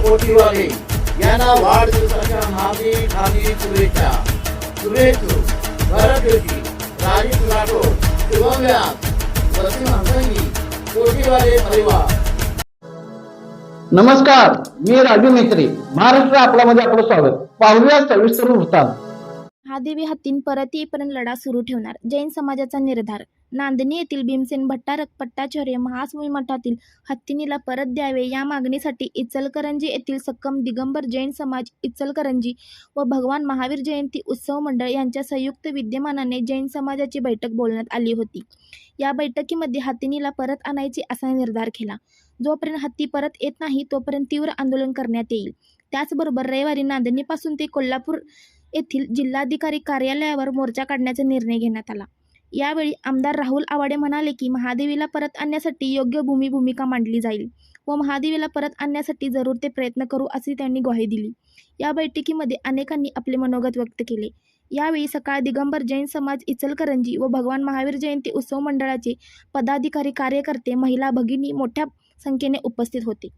कोटीवाले. यांना वाढदिवसाच्या हार्दिक हार्दिक शुभेच्छा. शुभेच्छुक भरत जोशी राजेश राठोड शुभम व्यास वसीम हसंगी कोटीवाले परिवार. नमस्कार मी राजू मेत्री. महाराष्ट्र आपल्यामध्ये आपलं स्वागत. पाहूया सविस्तर वृत्तांत. महादेवी हत्तीन परत येईपर्यंत लढा सुरू ठेवणार. जैन समाजाचा निर्धार. नांदणी येथील भीमसेन भट्टारक पट्टाचार्य महास्वामी मठातील हत्तीनीला परत द्यावे या मागणीसाठी इचलकरंजी येथील सक्कम दिगंबर जैन समाज इचलकरंजी व भगवान महावीर जयंती उत्सव मंडळ यांच्या संयुक्त विद्यमानाने जैन समाजाची बैठक बोलण्यात आली होती. या बैठकीमध्ये हत्तीनीला परत आणायची असा निर्धार केला. जोपर्यंत हत्ती परत येत नाही तोपर्यंत तीव्र आंदोलन करण्यात येईल. त्याचबरोबर रविवारी नांदणीपासून ते कोल्हापूर येथील जिल्हाधिकारी कार्यालयावर मोर्चा काढण्याचा निर्णय घेण्यात आला. यावेळी आमदार राहुल आवाडे म्हणाले की महादेवीला परत आणण्यासाठी योग्य भूमी भूमिका मांडली जाईल व महादेवीला परत आणण्यासाठी जरूर ते प्रयत्न करू अशी त्यांनी ग्वाही दिली. या बैठकीमध्ये अनेकांनी आपले मनोगत व्यक्त केले. यावेळी सकाळ दिगंबर जैन समाज इचलकरंजी व भगवान महावीर जयंती उत्सव मंडळाचे पदाधिकारी कार्यकर्ते महिला भगिनी मोठ्या संख्येने उपस्थित होते.